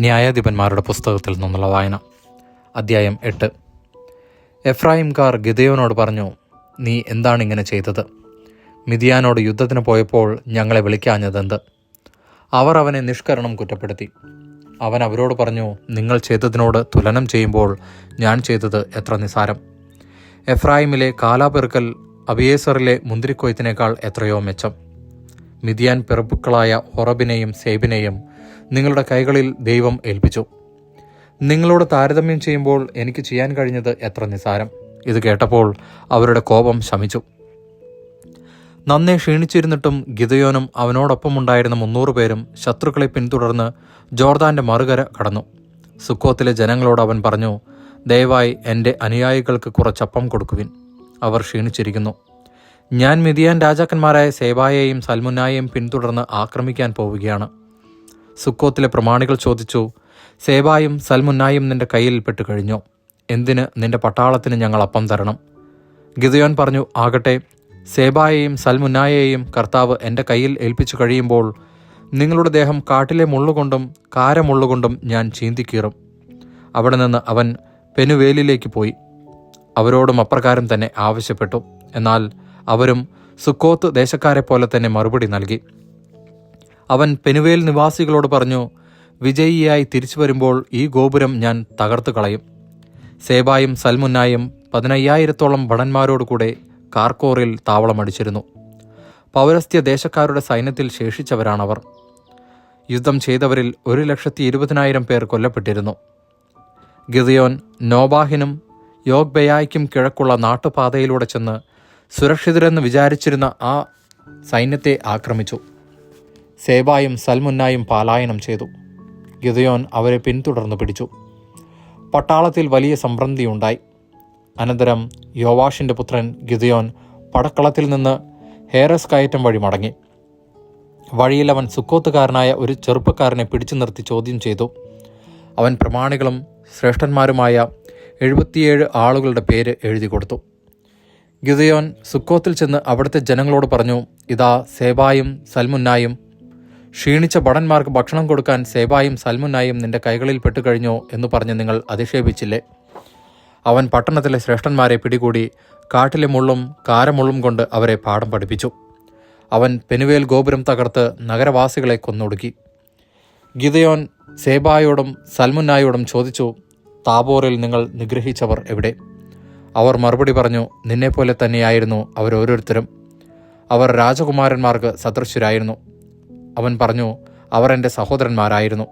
ന്യായാധിപന്മാരുടെ പുസ്തകത്തിൽ നിന്നുള്ള വായന. അദ്ധ്യായം എട്ട്. എഫ്രാഹിംകാർ ഗിതയോനോട് പറഞ്ഞു നീ എന്താണ് ഇങ്ങനെ ചെയ്തത്? മിതിയാനോട് യുദ്ധത്തിന് പോയപ്പോൾ ഞങ്ങളെ വിളിക്കാഞ്ഞതെന്ത്? അവർ അവനെ നിഷ്കരണം കുറ്റപ്പെടുത്തി. അവൻ അവരോട് പറഞ്ഞു നിങ്ങൾ ചെയ്തതിനോട് തുലനം ചെയ്യുമ്പോൾ ഞാൻ ചെയ്തത് എത്ര നിസാരം. എഫ്രാഹിമിലെ കാലാപെറുക്കൽ അബിയേസറിലെ മുന്തിരിക്കൊയ്ത്തിനേക്കാൾ എത്രയോ മെച്ചം. മിതിയാൻ പിറപ്പുക്കളായ ഒറബിനെയും സേബിനെയും നിങ്ങളുടെ കൈകളിൽ ദൈവം ഏൽപ്പിച്ചു. നിങ്ങളോട് താരതമ്യം ചെയ്യുമ്പോൾ എനിക്ക് ചെയ്യാൻ കഴിഞ്ഞത് എത്ര നിസാരം ഇത് കേട്ടപ്പോൾ അവരുടെ കോപം ശമിച്ചു. നന്നെ ക്ഷീണിച്ചിരുന്നിട്ടും ഗിതയോനും അവനോടൊപ്പമുണ്ടായിരുന്ന മുന്നൂറ് പേരും ശത്രുക്കളെ പിന്തുടർന്ന് ജോർദാന്റെ മറുകര കടന്നു. സുക്കോത്തിലെ ജനങ്ങളോട് അവൻ പറഞ്ഞു ദയവായി എന്റെ അനുയായികൾക്ക് കുറച്ചപ്പം കൊടുക്കുവിൻ. അവർ ക്ഷീണിച്ചിരിക്കുന്നു. ഞാൻ മിതിയാൻ രാജാക്കന്മാരായ സേവായെയും സൽമുനായെയും പിന്തുടർന്ന് ആക്രമിക്കാൻ പോവുകയാണ്. സുക്കോത്തിലെ പ്രമാണികൾ ചോദിച്ചു സേവായും സൽമുന്നായും നിന്റെ കയ്യിൽ പെട്ട് കഴിഞ്ഞോ? എന്തിന് നിന്റെ പട്ടാളത്തിന് ഞങ്ങൾ അപ്പം തരണം? ഗിതയോൻ പറഞ്ഞു ആകട്ടെ സേബായെയും സൽമുന്നായെയും കർത്താവ് എന്റെ കയ്യിൽ ഏൽപ്പിച്ചു കഴിയുമ്പോൾ നിങ്ങളുടെ ദേഹം കാട്ടിലെ മുള്ളുകൊണ്ടും കാരമുള്ളുകൊണ്ടും ഞാൻ ചീന്തിക്കീറും. അവിടെ നിന്ന് അവൻ പെനുവേലിലേക്ക് പോയി. അവരോടും അപ്രകാരം തന്നെ ആവശ്യപ്പെട്ടു. എന്നാൽ അവരും സുക്കോത്ത് ദേശക്കാരെ പോലെ തന്നെ മറുപടി നൽകി. അവൻ പെനുവേൽ നിവാസികളോട് പറഞ്ഞു വിജയിയായി തിരിച്ചു വരുമ്പോൾ ഈ ഗോപുരം ഞാൻ തകർത്തു കളയും. സേബായും സൽമുന്നായും പതിനയ്യായിരത്തോളം ഭടന്മാരോടുകൂടെ കാർക്കോറിൽ താവളമടിച്ചിരുന്നു പൗരസ്ത്യ ദേശക്കാരുടെ സൈന്യത്തിൽ ശേഷിച്ചവരാണവർ. യുദ്ധം ചെയ്തവരിൽ ഒരു ലക്ഷത്തി ഇരുപതിനായിരം പേർ കൊല്ലപ്പെട്ടിരുന്നു. ഗിദിയോൻ നോബാഹിനും യോഗ്ബയായ്ക്കും കിഴക്കുള്ള നാട്ടുപാതയിലൂടെ ചെന്ന് സുരക്ഷിതരെന്ന് വിചാരിച്ചിരുന്ന ആ സൈന്യത്തെ ആക്രമിച്ചു. സേബായും സൽമുന്നായും പാലായനം ചെയ്തു. ഗിദയോൻ അവരെ പിന്തുടർന്നു പിടിച്ചു. പട്ടാളത്തിൽ വലിയ സംഭ്രന്തിയുണ്ടായി. അനന്തരം യോവാഷിന്റെ പുത്രൻ ഗിദയോൻ പടക്കളത്തിൽ നിന്ന് ഹേറസ് കയറ്റം വഴി മടങ്ങി. വഴിയിൽ അവൻ സുക്കോത്തുകാരനായ ഒരു ചെറുപ്പക്കാരനെ പിടിച്ചു നിർത്തി ചോദ്യം ചെയ്തു. അവൻ പ്രമാണികളും ശ്രേഷ്ഠന്മാരുമായ എഴുപത്തിയേഴ് ആളുകളുടെ പേര് എഴുതി കൊടുത്തു. ഗിദയോൻ സുക്കോത്തിൽ ചെന്ന് അവിടുത്തെ ജനങ്ങളോട് പറഞ്ഞു ഇതാ സേബായും സൽമുന്നായും ക്ഷീണിച്ച ഭടന്മാർക്ക് ഭക്ഷണം കൊടുക്കാൻ സേബായും സൽമുനായും നിന്റെ കൈകളിൽ പെട്ടുകഴിഞ്ഞോ എന്ന് പറഞ്ഞ് നിങ്ങൾ അധിക്ഷേപിച്ചില്ലേ? അവൻ പട്ടണത്തിലെ ശ്രേഷ്ഠന്മാരെ പിടികൂടി കാട്ടിലെ മുള്ളും കാരമുള്ളും കൊണ്ട് അവരെ പാഠം പഠിപ്പിച്ചു. അവൻ പെനുവേൽ ഗോപുരം തകർത്ത് നഗരവാസികളെ കൊന്നൊടുക്കി. ഗിതയോൻ സേബായോടും സൽമുനായോടും ചോദിച്ചു താബോറിൽ നിങ്ങൾ നിഗ്രഹിച്ചവർ എവിടെ? അവർ മറുപടി പറഞ്ഞു നിന്നെപ്പോലെ തന്നെയായിരുന്നു അവരോരോരുത്തരും. അവർ രാജകുമാരന്മാർക്ക് സദൃശ്യരായിരുന്നു. അവൻ പറഞ്ഞു അവർ എന്റെ സഹോദരന്മാരായിരുന്നു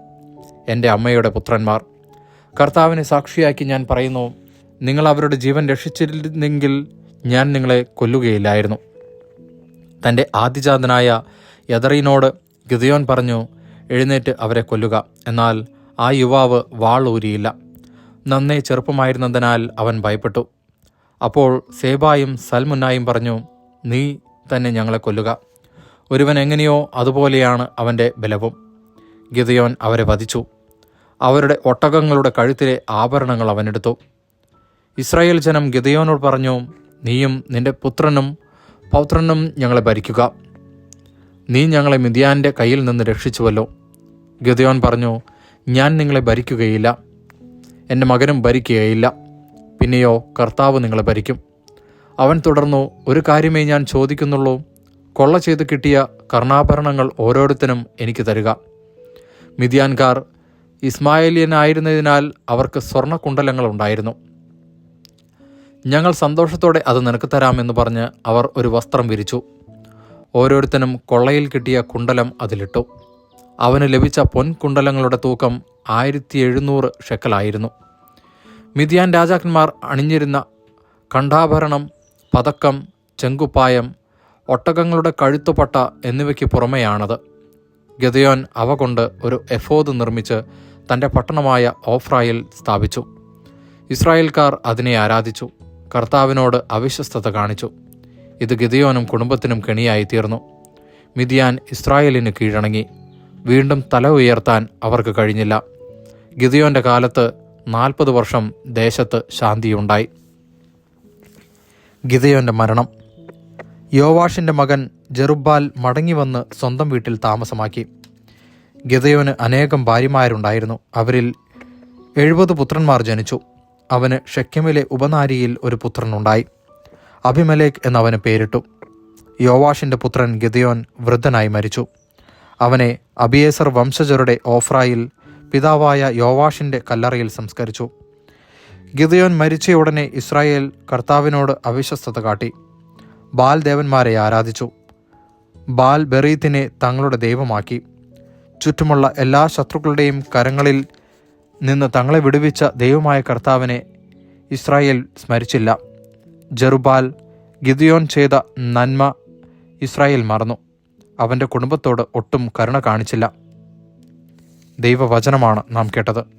എന്റെ അമ്മയുടെ പുത്രന്മാർ. കർത്താവിനെ സാക്ഷിയാക്കി ഞാൻ പറയുന്നു നിങ്ങൾ അവരുടെ ജീവൻ രക്ഷിച്ചിരുന്നെങ്കിൽ ഞാൻ നിങ്ങളെ കൊല്ലുകയില്ലായിരുന്നു. തന്റെ ആദിജാതനായ യദറീനോട് ഗിദയോൻ പറഞ്ഞു എഴുന്നേറ്റ് അവരെ കൊല്ലുക എന്നാൽ ആ യുവാവ് വാളൂരിയില്ല. നന്നേ ചെറുപ്പമായിരുന്നതിനാൽ അവൻ ഭയപ്പെട്ടു. അപ്പോൾ സേബായും സൽമുന്നായും പറഞ്ഞു നീ തന്നെ ഞങ്ങളെ കൊല്ലുക. ഒരുവൻ എങ്ങനെയോ അതുപോലെയാണ് അവന്റെ ബലവും. ഗിതയോൻ അവരെ വധിച്ചു. അവരുടെ ഒട്ടകങ്ങളുടെ കഴുത്തിലെ ആഭരണങ്ങൾ അവനെടുത്തു ഇസ്രായേൽ ജനം ഗിതയോനോട് പറഞ്ഞു നീയും നിന്റെ പുത്രനും പൗത്രനും ഞങ്ങളെ ഭരിക്കുക. നീ ഞങ്ങളെ മിതിയാന്റെ കയ്യിൽ നിന്ന് രക്ഷിച്ചുവല്ലോ. ഗിതയോൻ പറഞ്ഞു ഞാൻ നിങ്ങളെ ഭരിക്കുകയില്ല. എന്റെ മകനും ഭരിക്കുകയില്ല. പിന്നെയോ കർത്താവ് നിങ്ങളെ ഭരിക്കും. അവൻ തുടർന്നു ഒരു കാര്യമേ ഞാൻ ചോദിക്കുന്നുള്ളൂ. കൊള്ള ചെയ്ത് കിട്ടിയ കർണാഭരണങ്ങൾ ഓരോരുത്തരും എനിക്ക് തരിക. മിതിയാൻകാർ ഇസ്മായേലിയനായിരുന്നതിനാൽ അവർക്ക് സ്വർണക്കുണ്ടലങ്ങൾ ഉണ്ടായിരുന്നു ഞങ്ങൾ സന്തോഷത്തോടെ അത് നിനക്ക് തരാമെന്ന് പറഞ്ഞ് അവർ ഒരു വസ്ത്രം വിരിച്ചു. ഓരോരുത്തനും കൊള്ളയിൽ കിട്ടിയ കുണ്ടലം അതിലിട്ടു. അവന് ലഭിച്ച പൊൻകുണ്ടലങ്ങളുടെ തൂക്കം ആയിരത്തി എഴുന്നൂറ് ഷെക്കലായിരുന്നു. മിതിയാൻ രാജാക്കന്മാർ അണിഞ്ഞിരുന്ന കണ്ഠാഭരണം പതക്കം ചെങ്കുപ്പായം ഒട്ടകങ്ങളുടെ കഴുത്തുപട്ട എന്നിവയ്ക്ക് പുറമെയാണത്. ഗതയോൻ അവ കൊണ്ട് ഒരു എഫോദ് നിർമ്മിച്ച് തന്റെ പട്ടണമായ ഓഫ്രായിൽ സ്ഥാപിച്ചു. ഇസ്രായേൽക്കാർ അതിനെ ആരാധിച്ചു. കർത്താവിനോട് അവിശ്വസ്തത കാണിച്ചു. ഇത് ഗതിയോനും കുടുംബത്തിനും കെണിയായി തീർന്നു മിതിയാൻ ഇസ്രായേലിന് കീഴടങ്ങി. വീണ്ടും തല ഉയർത്താൻ അവർക്ക് കഴിഞ്ഞില്ല. ഗിതിയോന്റെ കാലത്ത് നാൽപ്പത് വർഷം ദേശത്ത് ശാന്തിയുണ്ടായി. ഗിതയോന്റെ മരണം. യോവാഷിന്റെ മകൻ ജെറുബാൽ മടങ്ങിവന്ന് സ്വന്തം വീട്ടിൽ താമസമാക്കി. ഗിതയോന് അനേകം ഭാര്യമാരുണ്ടായിരുന്നു. അവരിൽ എഴുപത് പുത്രന്മാർ ജനിച്ചു. അവന് ഷെക്കമിലെ ഉപനാരിയിൽ ഒരു പുത്രനുണ്ടായി. അഭിമലേഖ് എന്നവന് പേരിട്ടു. യോവാഷിന്റെ പുത്രൻ ഗിതയോൻ വൃദ്ധനായി മരിച്ചു. അവനെ അബിയേസർ വംശജരുടെ ഓഫ്രായിൽ പിതാവായ യോവാഷിന്റെ കല്ലറയിൽ സംസ്കരിച്ചു. ഗിതയോൻ മരിച്ചയുടനെ ഇസ്രായേൽ കർത്താവിനോട് അവിശ്വസ്തത കാട്ടി. ബാൽ ദേവന്മാരെ ആരാധിച്ചു. ബാൽ ബെറീത്തിനെ തങ്ങളുടെ ദൈവമാക്കി. ചുറ്റുമുള്ള എല്ലാ ശത്രുക്കളുടെയും കരങ്ങളിൽ നിന്ന് തങ്ങളെ വിടുവിച്ച ദൈവമായ കർത്താവിനെ ഇസ്രായേൽ സ്മരിച്ചില്ല. ജെറുബാൽ ഗിദിയോൻ ചെയ്ത നന്മ ഇസ്രായേൽ മറന്നു. അവന്റെ കുടുംബത്തോട് ഒട്ടും കരുണ കാണിച്ചില്ല. ദൈവവചനമാണ് നാം കേട്ടത്.